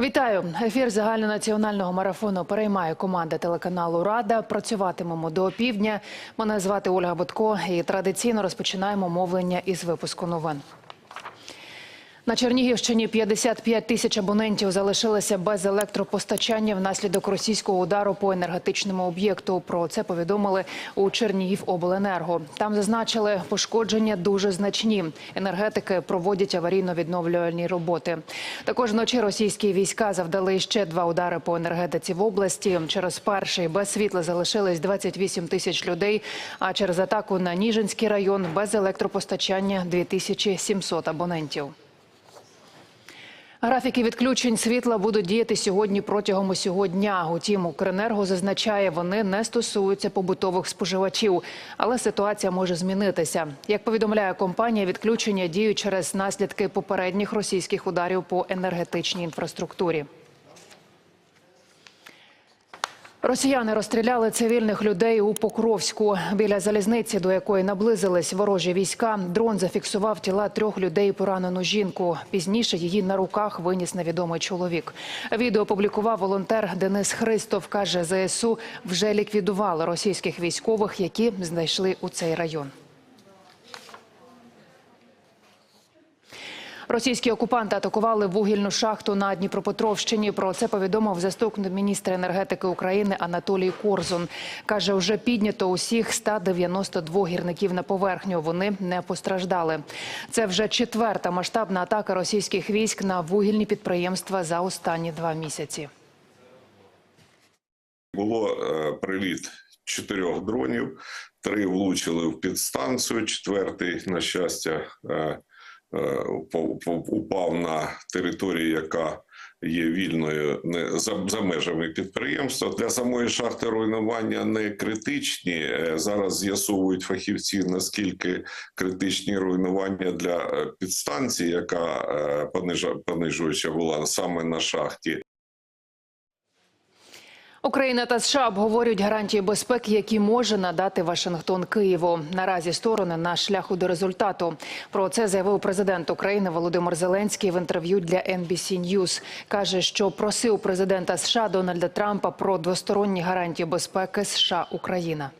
Вітаю! Ефір загальнонаціонального марафону переймає команда телеканалу Рада. Працюватимемо до півдня. Мене звати Ольга Бодко і традиційно розпочинаємо мовлення із випуску новин. На Чернігівщині 55 тисяч абонентів залишилися без електропостачання внаслідок російського удару по енергетичному об'єкту. Про це повідомили у Чернігівобленерго. Там зазначили, пошкодження дуже значні. Енергетики проводять аварійно-відновлювальні роботи. Також вночі російські війська завдали ще два удари по енергетиці в області. Через перший без світла залишились 28 тисяч людей. А через атаку на Ніжинський район без електропостачання 2700 абонентів. Графіки відключень світла будуть діяти сьогодні протягом усього дня. Утім, Укренерго зазначає, вони не стосуються побутових споживачів, але ситуація може змінитися. Як повідомляє компанія, відключення діють через наслідки попередніх російських ударів по енергетичній інфраструктурі. Росіяни розстріляли цивільних людей у Покровську. Біля залізниці, до якої наблизились ворожі війська, дрон зафіксував тіла трьох людей поранену жінку. Пізніше її на руках виніс невідомий чоловік. Відео опублікував волонтер Денис Христов. Каже, ЗСУ вже ліквідували російських військових, які знайшли у цей район. Російські окупанти атакували вугільну шахту на Дніпропетровщині. Про це повідомив заступник міністра енергетики України Анатолій Корзун. Каже, вже піднято усіх 192 гірників на поверхню. Вони не постраждали. Це вже четверта масштабна атака російських військ на вугільні підприємства за останні два місяці. Було е, приліт чотирьох дронів, три влучили в підстанцію, четвертий, на щастя, е, упав- упав- на територію, яка є вільною не за, за межами підприємства. Для самої шахти руйнування не критичні. Е, Зараз з'ясовують фахівці, наскільки критичні руйнування для е, підстанції, яка е, понижуюча була саме на шахті. Україна та США обговорюють гарантії безпеки, які може надати Вашингтон Києву. Наразі сторони на шляху до результату. Про це заявив президент України Володимир Зеленський в інтерв'ю для NBC News. каже, що просив президента США Дональда Трампа про двосторонні гарантії безпеки США Україна.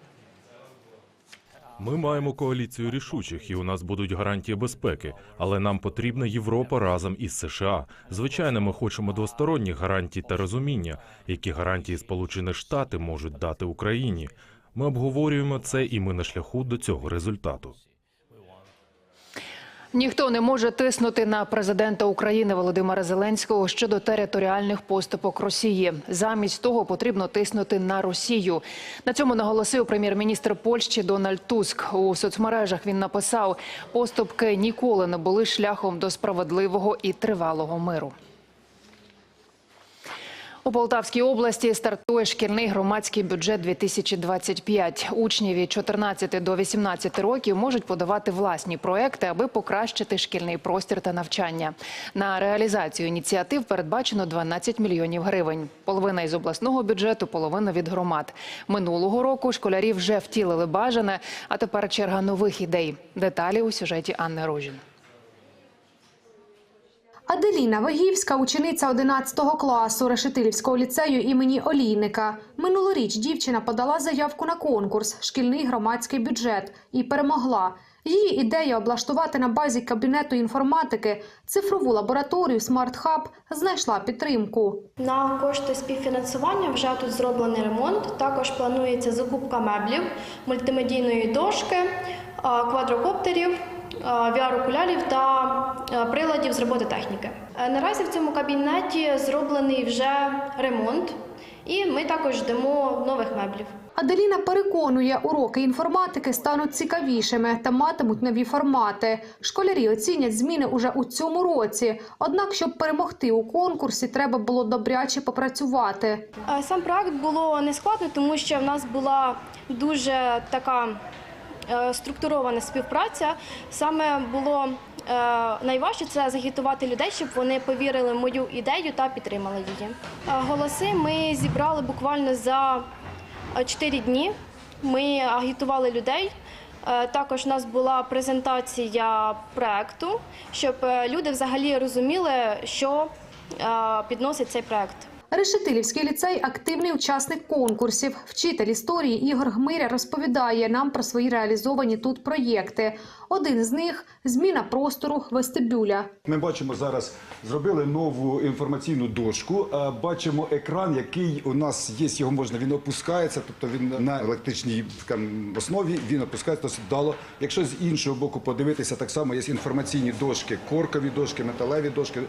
Ми маємо коаліцію рішучих, і у нас будуть гарантії безпеки, але нам потрібна Європа разом із США. Звичайно, ми хочемо двосторонніх гарантій та розуміння, які гарантії Сполучені Штати можуть дати Україні. Ми обговорюємо це, і ми на шляху до цього результату. Ніхто не може тиснути на президента України Володимира Зеленського щодо територіальних поступок Росії. Замість того потрібно тиснути на Росію. На цьому наголосив прем'єр-міністр Польщі Дональд Туск. У соцмережах він написав: поступки ніколи не були шляхом до справедливого і тривалого миру. У Полтавській області стартує шкільний громадський бюджет 2025. Учні від 14 до 18 років можуть подавати власні проекти, аби покращити шкільний простір та навчання. На реалізацію ініціатив передбачено 12 мільйонів гривень. Половина із обласного бюджету, половина від громад. Минулого року школярі вже втілили бажане, а тепер черга нових ідей. Деталі у сюжеті Анни Рожін. Аделіна Вагівська, учениця 11 класу Решетилівського ліцею імені Олійника. Минулоріч дівчина подала заявку на конкурс Шкільний громадський бюджет і перемогла. Її ідея облаштувати на базі кабінету інформатики цифрову лабораторію Hub знайшла підтримку. На кошти співфінансування вже тут зроблений ремонт. Також планується закупка меблів, мультимедійної дошки, квадрокоптерів, VR-окулярів та приладів з робототехніки. Е, Наразі в цьому кабінеті зроблений вже ремонт, і ми також ждемо нових меблів. Аделіна переконує, уроки інформатики стануть цікавішими та матимуть нові формати. Школярі оцінять зміни уже у цьому році. Однак, щоб перемогти у конкурсі, треба було добряче попрацювати. Е, Сам проект було нескладно, тому що в нас була дуже така е, структурована співпраця. Саме було е, найважче це загітувати людей, щоб вони повірили в мою ідею та підтримали її. Е, Голоси ми зібрали буквально за 4 дні. Ми агітували людей. Е, Також у нас була презентація проекту, щоб е, люди взагалі розуміли, що е, підносить цей проект. Решетилівський ліцей активний учасник конкурсів. Вчитель історії Ігор Гмиря розповідає нам про свої реалізовані тут проєкти. Один з них зміна простору вестибюля. Ми бачимо зараз, зробили нову інформаційну дошку. Бачимо екран, який у нас є. Його можна він опускається, тобто він на електричній основі він опускається досить вдало. Якщо з іншого боку подивитися, так само є інформаційні дошки, коркові дошки, металеві дошки.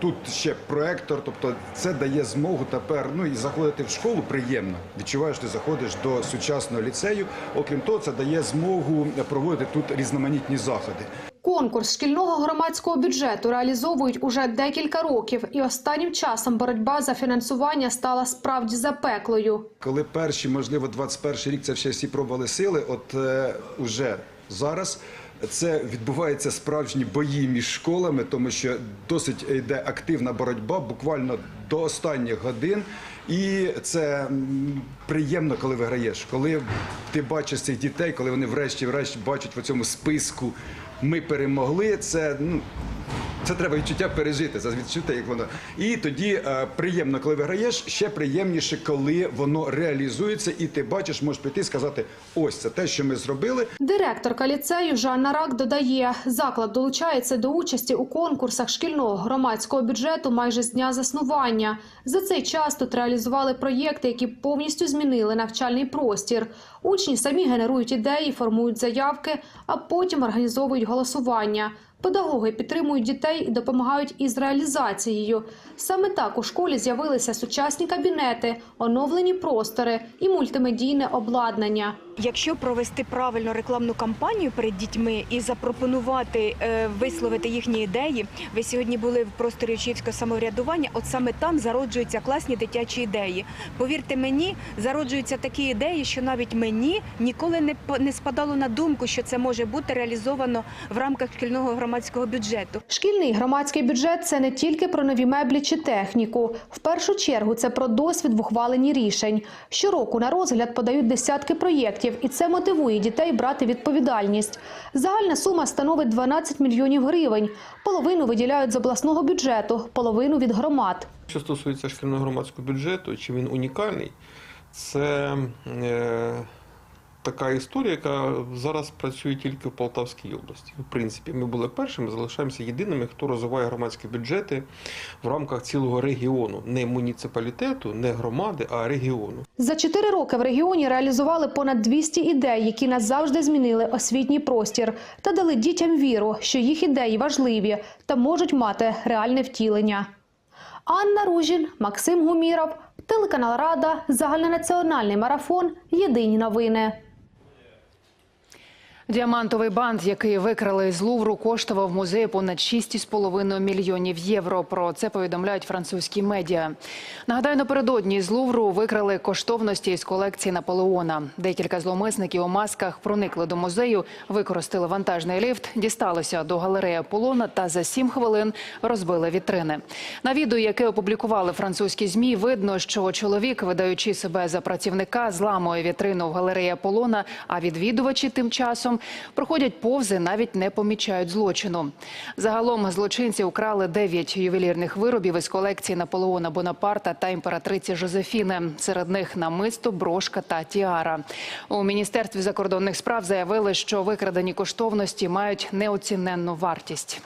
Тут ще проектор, тобто це дає змогу тепер ну і заходити в школу приємно. Відчуваєш, ти заходиш до сучасного ліцею. Окрім того, це дає змогу проводити тут різноманітні заходи. Конкурс шкільного громадського бюджету реалізовують уже декілька років, і останнім часом боротьба за фінансування стала справді запеклою. Коли перші, можливо, 21 рік це ще всі пробували сили, от е, уже зараз це відбуваються справжні бої між школами, тому що досить йде активна боротьба, буквально до останніх годин. І це приємно, коли виграєш, коли ти бачиш цих дітей, коли вони врешті-врешті бачать в цьому списку ми перемогли. Це ну це треба відчуття пережити, це відчуття, як воно. І тоді е, приємно, коли виграєш, ще приємніше, коли воно реалізується, і ти бачиш, можеш піти і сказати: ось це те, що ми зробили. Директорка ліцею Жанна Рак додає, заклад долучається до участі у конкурсах шкільного громадського бюджету майже з дня заснування. За цей час тут реалізували проєкти, які повністю змінили навчальний простір. Учні самі генерують ідеї, формують заявки, а потім організовують голосування. Педагоги підтримують дітей і допомагають із реалізацією. Саме так у школі з'явилися сучасні кабінети, оновлені простори і мультимедійне обладнання. Якщо провести правильно рекламну кампанію перед дітьми і запропонувати е, висловити їхні ідеї, ви сьогодні були в просторі учнівського самоврядування. От саме там зароджуються класні дитячі ідеї. Повірте мені, зароджуються такі ідеї, що навіть мені ніколи не не спадало на думку, що це може бути реалізовано в рамках шкільного громадського бюджету. Шкільний громадський бюджет це не тільки про нові меблі чи техніку. В першу чергу це про досвід в ухваленні рішень. Щороку на розгляд подають десятки проєктів, і це мотивує дітей брати відповідальність. Загальна сума становить 12 мільйонів гривень. Половину виділяють з обласного бюджету, половину від громад. Що стосується шкільного громадського бюджету, чи він унікальний, це е, така історія, яка зараз працює тільки в Полтавській області. В принципі, ми були першими, залишаємося єдиними, хто розвиває громадські бюджети в рамках цілого регіону, не муніципалітету, не громади, а регіону. За чотири роки в регіоні реалізували понад 200 ідей, які назавжди змінили освітній простір та дали дітям віру, що їх ідеї важливі та можуть мати реальне втілення. Анна Ружін, Максим Гуміров, телеканал Рада, загальнонаціональний марафон. Єдині новини. Діамантовий бант, який викрали з Лувру, коштував музею понад 6,5 мільйонів євро. Про це повідомляють французькі медіа. Нагадаю, напередодні з Лувру викрали коштовності із колекції Наполеона. Декілька зловмисників у масках проникли до музею, використали вантажний ліфт, дісталися до галереї Аполлона та за сім хвилин розбили вітрини. На відео, яке опублікували французькі змі, видно, що чоловік, видаючи себе за працівника, зламує вітрину в галереї Аполлона, а відвідувачі тим часом проходять повзи, навіть не помічають злочину. Загалом злочинці украли 9 ювелірних виробів із колекції Наполеона Бонапарта та імператриці Жозефіни. Серед них намисто, брошка та тіара. У міністерстві закордонних справ заявили, що викрадені коштовності мають неоціненну вартість.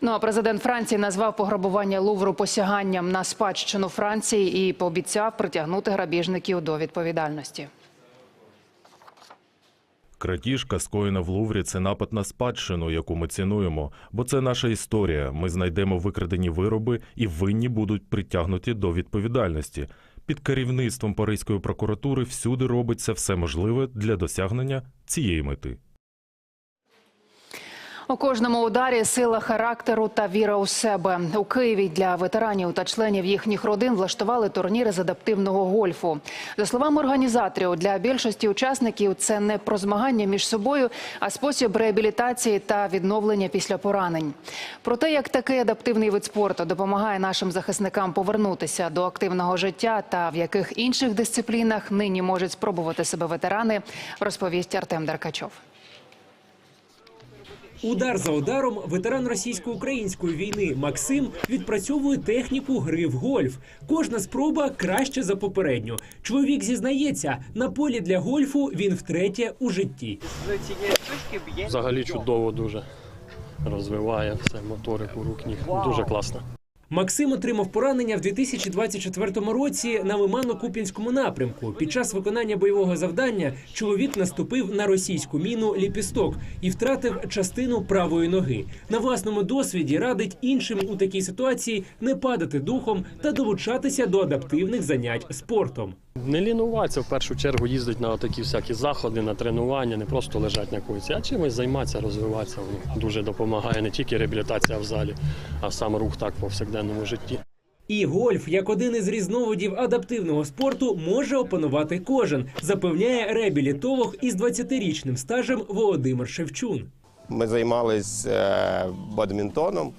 Ну а президент Франції назвав пограбування Лувру посяганням на спадщину Франції і пообіцяв притягнути грабіжників до відповідальності. Крадіжка, скоєна в Луврі, це напад на спадщину, яку ми цінуємо, бо це наша історія. Ми знайдемо викрадені вироби і винні будуть притягнуті до відповідальності. Під керівництвом Паризької прокуратури всюди робиться все можливе для досягнення цієї мети. У кожному ударі сила характеру та віра у себе. У Києві для ветеранів та членів їхніх родин влаштували турніри з адаптивного гольфу. За словами організаторів, для більшості учасників це не про змагання між собою, а спосіб реабілітації та відновлення після поранень. Про те, як такий адаптивний вид спорту допомагає нашим захисникам повернутися до активного життя та в яких інших дисциплінах нині можуть спробувати себе ветерани, розповість Артем Деркачов. Удар за ударом ветеран російсько-української війни Максим відпрацьовує техніку гри в гольф. Кожна спроба краще за попередню. Чоловік зізнається, на полі для гольфу він втретє у житті. Взагалі чудово дуже розвиває все, моторику рук ніг. Дуже класно. Максим отримав поранення в 2024 році на Лимано-Куп'янському напрямку. Під час виконання бойового завдання чоловік наступив на російську міну ліпісток і втратив частину правої ноги. На власному досвіді радить іншим у такій ситуації не падати духом та долучатися до адаптивних занять спортом. Не лінуватися в першу чергу їздить на такі всякі заходи, на тренування, не просто лежать на койці, а чимось займатися, розвиватися. Дуже допомагає не тільки реабілітація в залі, а сам рух так в повсякденному житті. І гольф, як один із різновидів адаптивного спорту, може опанувати кожен, запевняє реабілітолог із 20-річним стажем Володимир Шевчун. Ми займалися бадмінтоном,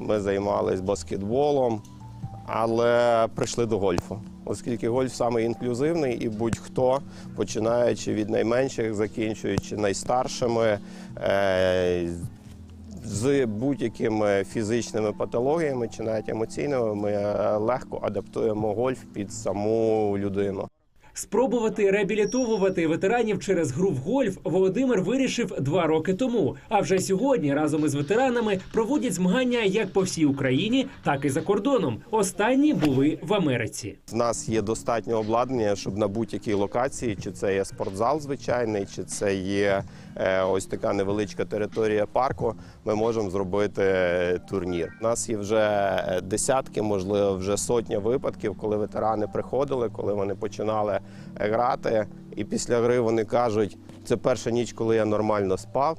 ми займалися баскетболом, але прийшли до гольфу. Оскільки гольф саме інклюзивний, і будь-хто, починаючи від найменших, закінчуючи найстаршими, е, з будь-якими фізичними патологіями чи навіть емоційними, ми е, легко адаптуємо гольф під саму людину. Спробувати реабілітовувати ветеранів через гру в гольф Володимир вирішив два роки тому. А вже сьогодні разом із ветеранами проводять змагання як по всій Україні, так і за кордоном. Останні були в Америці. В нас є достатньо обладнання, щоб на будь-якій локації, чи це є спортзал звичайний, чи це є е, ось така невеличка територія парку, ми можемо зробити е, турнір. У нас є вже е, десятки, можливо, вже сотня випадків, коли ветерани приходили, коли вони починали грати, і після гри вони кажуть, це перша ніч, коли я нормально спав.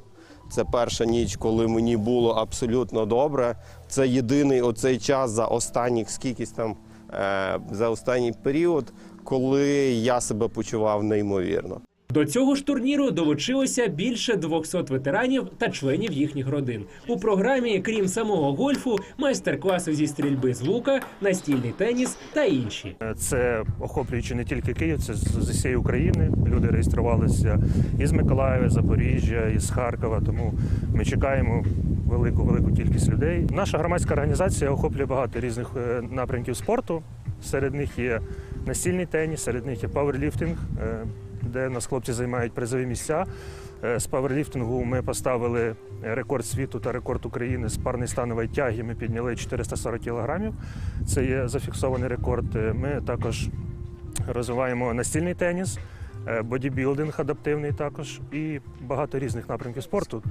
Це перша ніч, коли мені було абсолютно добре. Це єдиний оцей час за останніх скількись там е, за останній період, коли я себе почував неймовірно. До цього ж турніру долучилося більше 200 ветеранів та членів їхніх родин. У програмі, крім самого гольфу, майстер-класи зі стрільби з лука, настільний теніс та інші. Це охоплюючи не тільки Київ, це з усієї України. Люди реєструвалися із Миколаєва, Запоріжжя, із Харкова. Тому ми чекаємо велику велику кількість людей. Наша громадська організація охоплює багато різних е, напрямків спорту. Серед них є настільний теніс, серед них є пауерліфтинг, е, де нас хлопці займають призові місця. Е, З паверліфтингу ми поставили рекорд світу та рекорд України з парної станової тяги. Ми підняли 440 кілограмів. Це є зафіксований рекорд. Е, Ми також розвиваємо настільний теніс, е, бодібілдинг адаптивний також і багато різних напрямків спорту.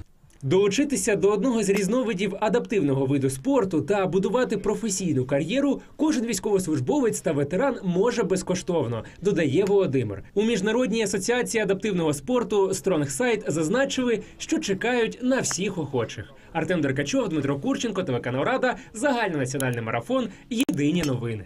Долучитися до одного з різновидів адаптивного виду спорту та будувати професійну кар'єру кожен військовослужбовець та ветеран може безкоштовно, додає Володимир. У міжнародній асоціації адаптивного спорту StrongSide зазначили, що чекають на всіх охочих. Артем Деркачов, Дмитро Курченко, телеканал Рада, загальнонаціональний марафон. Єдині новини.